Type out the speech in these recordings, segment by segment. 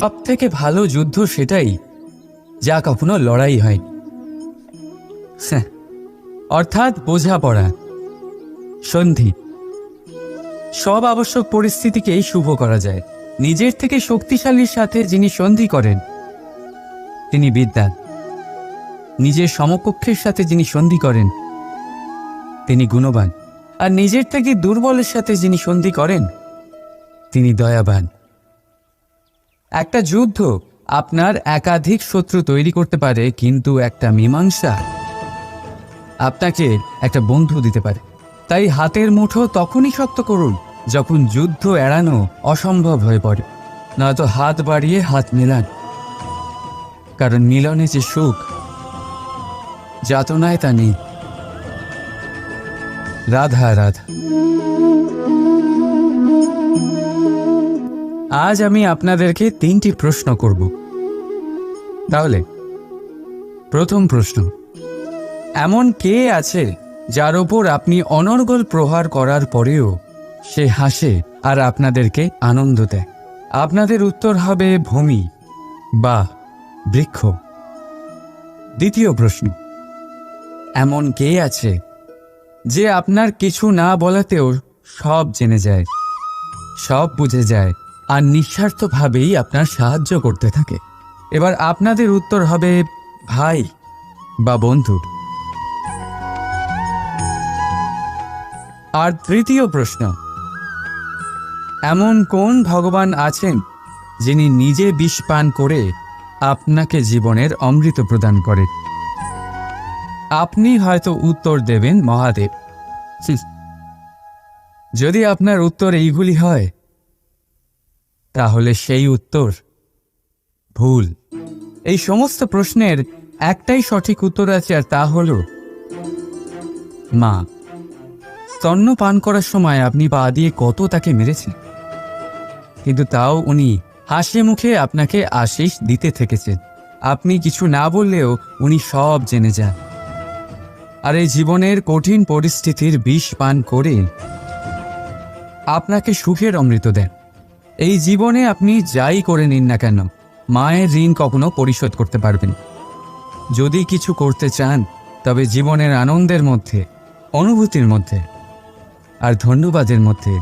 সব থেকে ভালো যুদ্ধ সেটাই যা কখনো লড়াই হয়নি। হ্যাঁ, অর্থাৎ বোঝাপড়া সন্ধি। সব আবশ্যক পরিস্থিতিকেই শুভ করা যায়। নিজের থেকে শক্তিশালীর সাথে যিনি সন্ধি করেন তিনি বিদ্যান। নিজের সমকক্ষের সাথে যিনি সন্ধি করেন তিনি গুণবান। আর নিজের থেকে দুর্বলের সাথে যিনি সন্ধি করেন তিনি দয়াবান। একটা যুদ্ধ আপনার একাধিক শত্রু তৈরি করতে পারে, কিন্তু একটা মীমাংসা আপনাকে একটা বন্ধু দিতে পারে। তাই হাতের মুঠো তখনই শক্ত করুন যখন যুদ্ধ এড়ানো অসম্ভব হয়ে পড়ে। নয়তো হাত বাড়িয়ে হাত মেলান। কারণ মিলনে যে সুখ, যাতনায় তা নেই। রাধা রাধা। আজ আমি আপনাদেরকে তিনটি প্রশ্ন করব। তাহলে, প্রথম প্রশ্ন। এমন কে আছে যার ওপর আপনি অনর্গল প্রহার করার পরেও সে হাসে আর আপনাদেরকে আনন্দ দেয়? আপনাদের উত্তর হবে ভূমি বা বৃক্ষ। দ্বিতীয় প্রশ্ন। এমন কে আছে যে আপনার কিছু না বলাতেও সব জেনে যায়, সব বুঝে যায় আর নিঃস্বার্থভাবেই আপনার সাহায্য করতে থাকে। এবার আপনাদের উত্তর হবে, ভাই বা বন্ধু। আর তৃতীয় প্রশ্ন, এমন কোন ভগবান আছেন যিনি নিজে বিষ পান করে আপনাকে জীবনের অমৃত প্রদান করে? আপনি হয়তো উত্তর দেবেন, মহাদেব। যদি আপনার উত্তর এইগুলি হয় তাহলে সেই উত্তর? ভুল। এই সমস্ত প্রশ্নের একটাই সঠিক উত্তর আছে, আর তা হল, মা স্তন্য পান করার সময় আপনি পা দিয়ে কত তাকে মেরেছেন? কিন্তু তাও উনি হাসি মুখে আপনাকে আশিস দিতে থেকেছেন। আপনি কিছু না বললেও উনি সব জেনে যান। আর এই জীবনের কঠিন পরিস্থিতির বিষ পান করে আপনাকে সুখের অমৃত দেন। এই জীবনে আপনি যাই করে নিন না কেন, মায়ের ঋণ কখনো পরিশোধ করতে পারবেন। যদি কিছু করতে চান, তবে জীবনের আনন্দের মধ্যে, অনুভূতির মধ্যে, আর ধন্যবাদের মধ্যে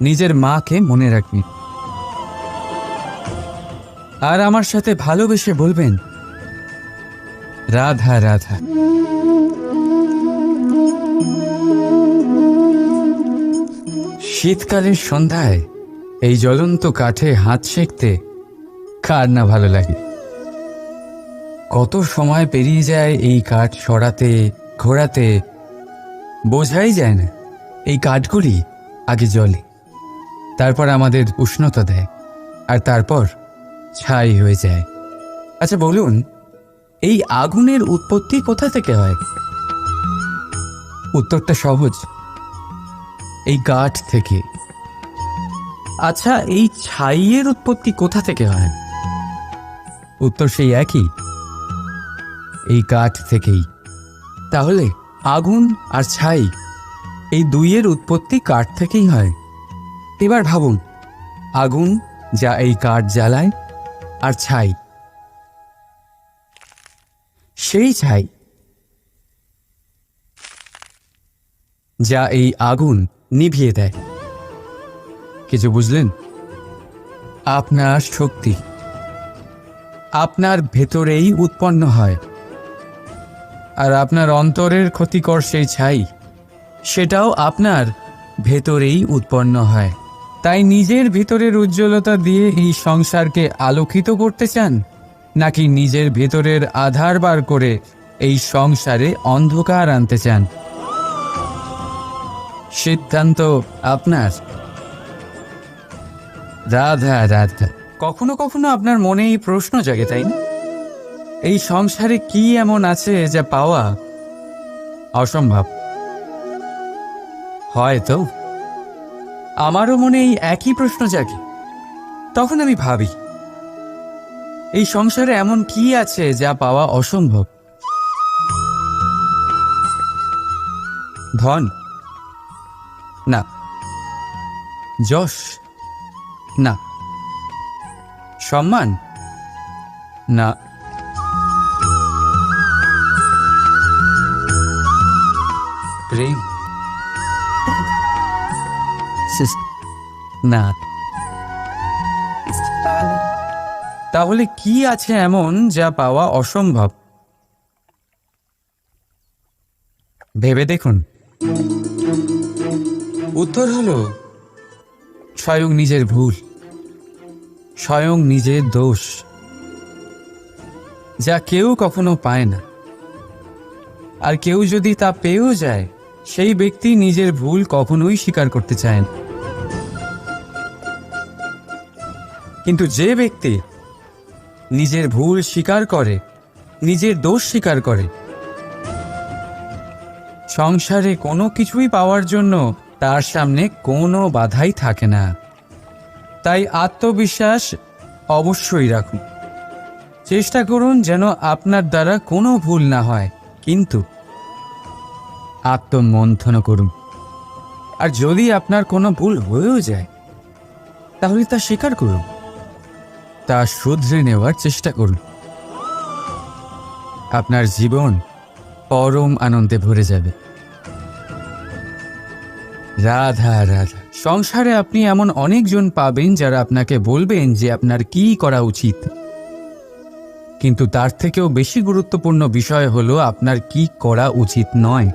নিজের মাকে মনে রাখবেন। আর আমার সাথে ভালোবেসে বলবেন, রাধা রাধা। শীতকালের সন্ধ্যায় এই জ্বলন্ত কাঠে হাত সেঁকতে কার না ভালো লাগে? কত সময় পেরিয়ে যায় এই কাঠ সরাতে, ঘোরাতে, বোঝাই যায় না। এই কাঠগুলি আগে জ্বলে, তারপর আমাদের উষ্ণতা দেয়, আর তারপর ছাই হয়ে যায়। আচ্ছা বলুন, এই আগুনের উৎপত্তি কোথা থেকে হয়? উত্তরটা সহজ। এই কাঠ থেকে। আচ্ছা এই ছাইয়ের উৎপত্তি কোথা থেকে হয়? উত্তর সেই একই। এই কাঠ থেকেই। তাহলে আগুন আর ছাই, এই দুইয়ের উৎপত্তি কাঠ থেকেই হয়। এবার ভাবুন, আগুন যা এই কাঠ জ্বালায় আর ছাই। সেই ছাই যা এই আগুন নিভিয়ে দেয়। কিছু বুঝলেন? আপনার শক্তি আপনার ভেতরেই উৎপন্ন হয়। আর আপনার অন্তরের ক্ষতিকর সেই ছাই, সেটাও আপনার ভেতরেই উৎপন্ন হয়। তাই নিজের ভিতরের উজ্জ্বলতা দিয়ে এই সংসারকে আলোকিত করতে চান, নাকি নিজের ভেতরের আধার বার করে এই সংসারে অন্ধকার আনতে চান? সিদ্ধান্ত আপনার। রাধা রাধা। কখনো কখনো আপনার মনে এই প্রশ্ন জাগে, তাই না? এই সংসারে কি এমন আছে যা পাওয়া অসম্ভব? হয়তো। আমারও মনে এই একই প্রশ্ন জাগে। তখন আমি ভাবি, এই সংসারে এমন কি আছে যা পাওয়া অসম্ভব? ধন। না, যশ। না। সম্মান? না। প্রেম? না। তাহলে কি আছে এমন যা পাওয়া অসম্ভব? ভেবে দেখুন। উত্তর হলো স্বয়ং নিজের ভুল, স্বয়ং নিজের দোষ, যা কেউ কখনো পায় না। আর কেউ যদি তা পেয়েও যায়, সেই ব্যক্তি নিজের ভুল কখনোই স্বীকার করতে চায় না। কিন্তু যে ব্যক্তি নিজের ভুল স্বীকার করে, নিজের দোষ স্বীকার করে, সংসারে কোনো কিছুই পাওয়ার জন্য তার সামনে কোনো বাধাই থাকে না। তাই আত্মবিশ্বাস অবশ্যই রাখুন। চেষ্টা করুন যেন আপনার দ্বারা কোনো ভুল না হয়, কিন্তু আত্মমন্থন করুন। আর যদি আপনার কোনো ভুল হয়েও যায়, তাহলে তা স্বীকার করুন। তা শুধরে নেওয়ার চেষ্টা করুন। আপনার জীবন পরম আনন্দে ভরে যাবে। রাধা রাধা। সংসারে আপনি এমন অনেকজন পাবেন যারা আপনাকে বলবেন যে আপনার কি করা উচিত। কিন্তু তার থেকেও বেশি গুরুত্বপূর্ণ বিষয় হলো আপনার কি করা উচিত নয়।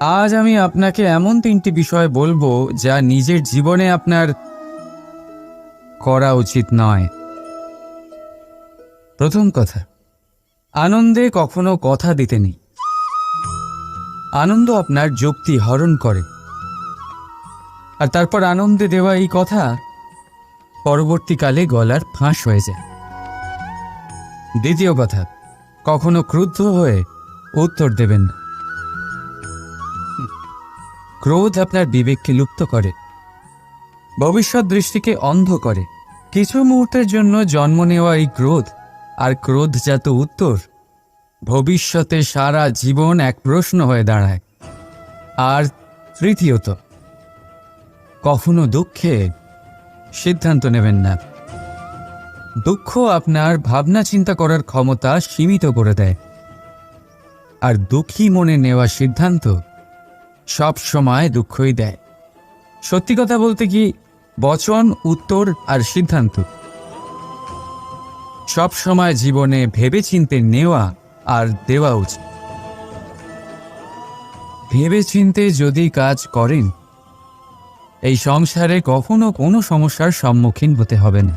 আজ আমি আপনাকে এমন তিনটি বিষয় বলব যা নিজের জীবনে আপনার করা উচিত নয়। প্রথম কথা, আনন্দে কখনো কথা দিতে নেই। আনন্দ আপনার যুক্তি হরণ করে। আর তারপর আনন্দে দেওয়া এই কথা পরবর্তীকালে গলার ফাঁস হয়ে যায়। দ্বিতীয় কথা, কখনো ক্রুদ্ধ হয়ে উত্তর দেবেন না। ক্রোধ আপনার বিবেককে লুপ্ত করে, ভবিষ্যৎ দৃষ্টিকে অন্ধ করে। কিছু মুহূর্তের জন্য জন্ম নেওয়া এই ক্রোধ আর ক্রোধজাত উত্তর ভবিষ্যতে সারা জীবন এক প্রশ্ন হয়ে দাঁড়ায়। আর তৃতীয়ত, কখনো দুঃখে সিদ্ধান্ত নেবেন না। দুঃখ আপনার ভাবনা চিন্তা করার ক্ষমতা সীমিত করে দেয়। আর দুঃখী মনে নেওয়া সিদ্ধান্ত সব সময় দুঃখই দেয়। সত্যি কথা বলতে কি, বচন, উত্তর আর সিদ্ধান্ত সব সময় জীবনে ভেবেচিন্তে নেওয়া আর দেওয়া উচিত। ভেবেচিন্তে যদি কাজ করেন, এই সংসারে কখনো কোনো সমস্যার সম্মুখীন হতে হবে না।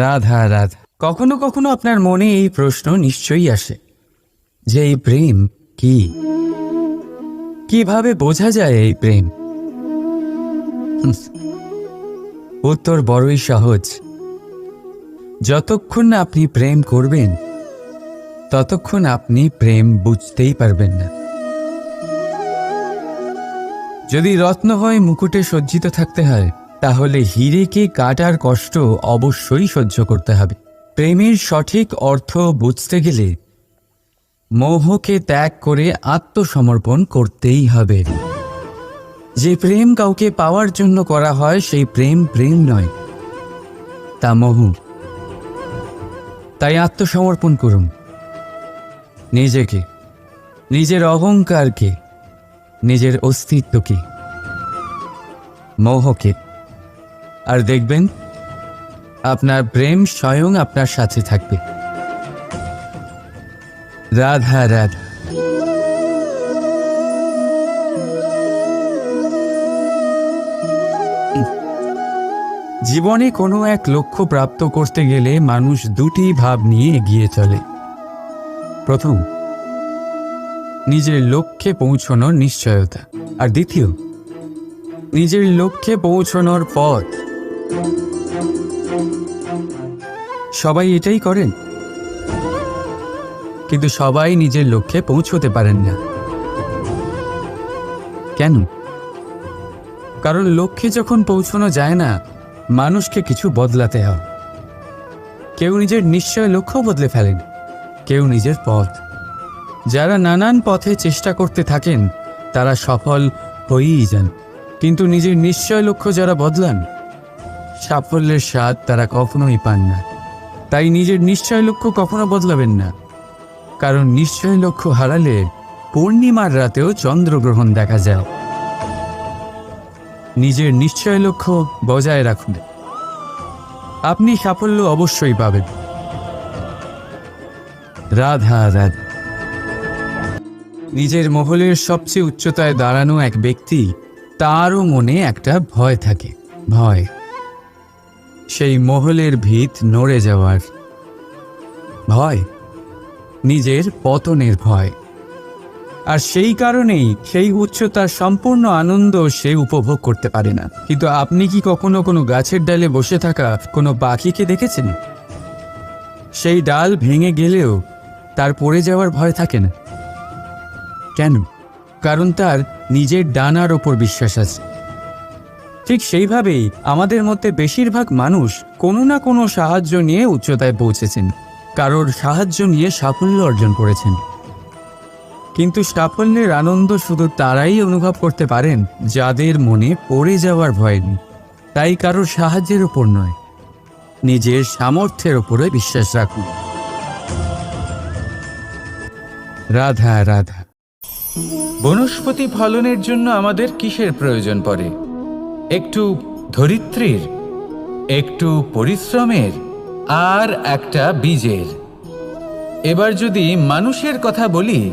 রাধা রাধা, কখনো কখনো আপনার মনে এই প্রশ্ন নিশ্চয়ই আসে, যে এই প্রেম কি? কীভাবে বোঝা যায় এই প্রেম? উত্তর বড়ই সহজ। যতক্ষণ না আপনি প্রেম করবেন, ততক্ষণ আপনি প্রেম বুঝতেই পারবেন না। যদি রত্ন হয় মুকুটে সজ্জিত থাকতে হয়, তাহলে হিরেকে কাটার কষ্ট অবশ্যই সহ্য করতে হবে। প্রেমের সঠিক অর্থ বুঝতে গেলে মোহকে ত্যাগ করে আত্মসমর্পণ করতেই হবে। যে প্রেম কাউকে পাওয়ার জন্য করা হয়, সেই প্রেম প্রেম নয়, তা মোহ। তাই আত্মসমর্পণ করুন। নিজেকে, নিজের অহংকারকে, নিজের অস্তিত্বকে, মোহকে। আর দেখবেন, আপনার প্রেম স্বয়ং আপনার সাথে থাকবে। রাধা রাধা। জীবনে কোনো এক লক্ষ্য প্রাপ্ত করতে গেলে মানুষ দুটি ভাব নিয়ে এগিয়ে চলে। প্রথম, নিজের লক্ষ্যে পৌঁছানোর নিশ্চয়তা। আর দ্বিতীয়, নিজের লক্ষ্যে পৌঁছানোর পথ। সবাই এটাই করেন। কিন্তু সবাই নিজের লক্ষ্যে পৌঁছতে পারেন না। কেন? কারণ লক্ষ্যে যখন পৌঁছানো যায় না মানুষকে কিছু বদলাতে হয় কেউ নিজের নিশ্চয় লক্ষ্য বদলে ফেলেন, কেউ নিজের পথ। যারা নানান পথে চেষ্টা করতে থাকেন, তারা সফল হয়েই যান। কিন্তু নিজের নিশ্চয় লক্ষ্য যারা বদলান, সাফল্যের স্বাদ তারা কখনোই পান না। তাই নিজের নিশ্চয় লক্ষ্য কখনো বদলাবেন না। কারণ নিশ্চয় লক্ষ্য হারালে পূর্ণিমার রাতেও চন্দ্রগ্রহণ দেখা যায়। নিজের নিশ্চয় লক্ষ্য বজায় রাখুন। আপনি সাফল্য অবশ্যই পাবেন। রাধা রাধা। নিজের মহলের সবচেয়ে উচ্চতায় দাঁড়ানো এক ব্যক্তি, তারও মনে একটা ভয় থাকে। ভয়। সেই মহলের ভিত নড়ে যাওয়ার। ভয়। নিজের পতনের ভয়। আর সেই কারণেই সেই উচ্চতার সম্পূর্ণ আনন্দ সে উপভোগ করতে পারে না। কিন্তু আপনি কি কখনো কোনো গাছের ডালে বসে থাকা কোনো পাখিকে দেখেছেন? সেই ডাল ভেঙে গেলেও তার পড়ে যাওয়ার ভয় থাকে না। কেন? কারণ তার নিজের ডানার ওপর বিশ্বাস আছে। ঠিক সেইভাবেই আমাদের মধ্যে বেশিরভাগ মানুষ কোনো না কোনো সাহায্য নিয়ে উচ্চতায় পৌঁছেছেন। কারোর সাহায্য নিয়ে সাফল্য অর্জন করেছেন। কিন্তু সাফল্যের আনন্দ শুধু তারাই অনুভব করতে পারেন যাদের মনে পড়ে যাওয়ার ভয় নেই। তাই কারোর সাহায্যের ওপর নয়। নিজের সামর্থ্যের ওপরে বিশ্বাস রাখুন। রাধা রাধা। বনস্পতি ফলনের জন্য আমাদের কিসের প্রয়োজন পড়ে? একটু ধরিত্রীর, একটু পরিশ্রমের, আর একটা বীজের। এবার যদি মানুষের কথা বলি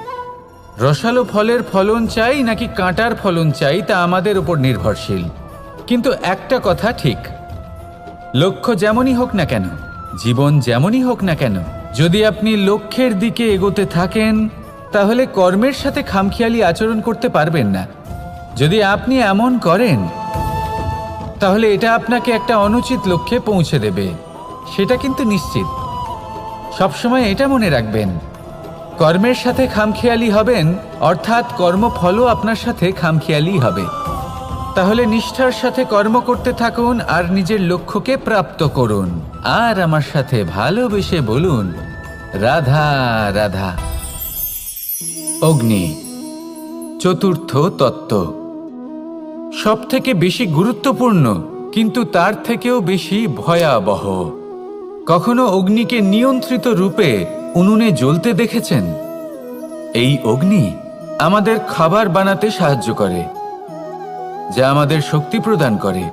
রসালো ফলের ফলন চাই নাকি কাঁটার ফলন চাই তা আমাদের উপর নির্ভরশীল। কিন্তু একটা কথা ঠিক। লক্ষ্য যেমনই হোক না কেন, জীবন যেমনই হোক না কেন, যদি আপনি লক্ষ্যের দিকে এগোতে থাকেন, তাহলে কর্মের সাথে খামখেয়ালি আচরণ করতে পারবেন না। যদি আপনি এমন করেন, তাহলে এটা আপনাকে একটা অনুচিত লক্ষ্যে পৌঁছে দেবে। সেটা কিন্তু নিশ্চিত। সবসময় এটা মনে রাখবেন। কর্মের সাথে খামখেয়ালি হবেন, অর্থাৎ কর্মফলও আপনার সাথে খামখেয়ালি হবে। তাহলে নিষ্ঠার সাথে কর্ম করতে থাকুন আর নিজের লক্ষ্যকে প্রাপ্ত করুন। আর আমার সাথে ভালোবেসে বলুন, রাধা রাধা। অগ্নি, চতুর্থ তত্ত্ব। সব থেকে বেশি গুরুত্বপূর্ণ, কিন্তু তার থেকেও বেশি ভয়াবহ। কখনো অগ্নিকে নিয়ন্ত্রিত রূপে উনুনে জ্বলতে দেখেছেন? এই অগ্নি আমাদের খাবার বানাতে সাহায্য করে, যা আমাদের শক্তি প্রদান করে।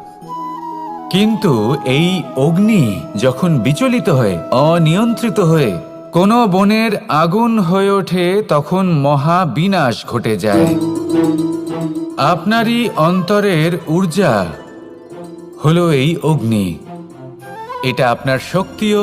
কিন্তু এই অগ্নি যখন বিচলিত হয়ে, অনিয়ন্ত্রিত হয়ে, কোনো বনের আগুন হয়ে ওঠে, তখন মহা বিনাশ ঘটে যায়। আপনারই অন্তরের ঊর্জা হলো এই অগ্নি। এটা আপনার শক্তিও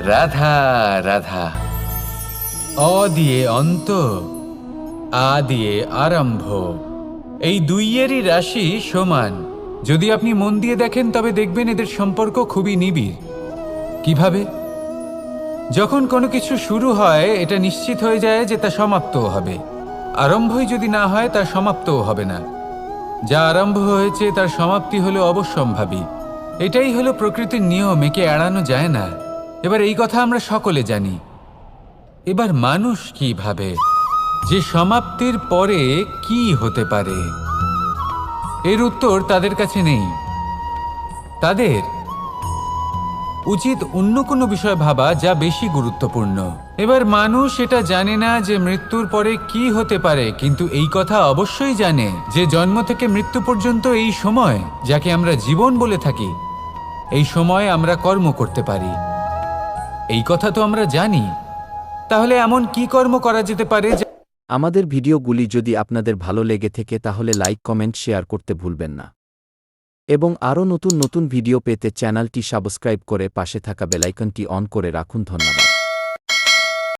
রাধা রাধা। অ দিয়ে অন্ত, আ দিয়ে আরম্ভ। এই দুইয়েরই রাশি সমান। যদি আপনি মন দিয়ে দেখেন, তবে দেখবেন এদের সম্পর্ক খুবই নিবিড়। কীভাবে? যখন কোনো কিছু শুরু হয়, এটা নিশ্চিত হয়ে যায় যে তা সমাপ্তও হবে। আরম্ভই যদি না হয়, তা সমাপ্তও হবে না। যা আরম্ভ হয়েছে, তার সমাপ্তি হলো অবশ্যম্ভাবী। এটাই হলো প্রকৃতির নিয়ম, একে এড়ানো যায় না। এবার এই কথা আমরা সকলে জানি। এবার মানুষ কি ভাবে? যে সমাপ্তির পরে কি হতে পারে? এর উত্তর তাদের কাছে নেই। তাদের উচিত অন্য কোনো বিষয় ভাবা যা বেশি গুরুত্বপূর্ণ। এবার মানুষ এটা জানে না যে মৃত্যুর পরে কি হতে পারে, কিন্তু এই কথা অবশ্যই জানে যে জন্ম থেকে মৃত্যু পর্যন্ত এই সময়, যাকে আমরা জীবন বলে থাকি, এই সময় আমরা কর্ম করতে পারি। এই কথা তো আমরা জানি। তাহলে এমন কি কর্ম করা যেতে পারে আমাদের ভিডিওগুলি যদি আপনাদের ভালো লেগে থেকে, তাহলে লাইক, কমেন্ট, শেয়ার করতে ভুলবেন না। এবং আরও নতুন নতুন ভিডিও পেতে চ্যানেলটি সাবস্ক্রাইব করে পাশে থাকা বেলাইকনটি অন করে রাখুন। ধন্যবাদ।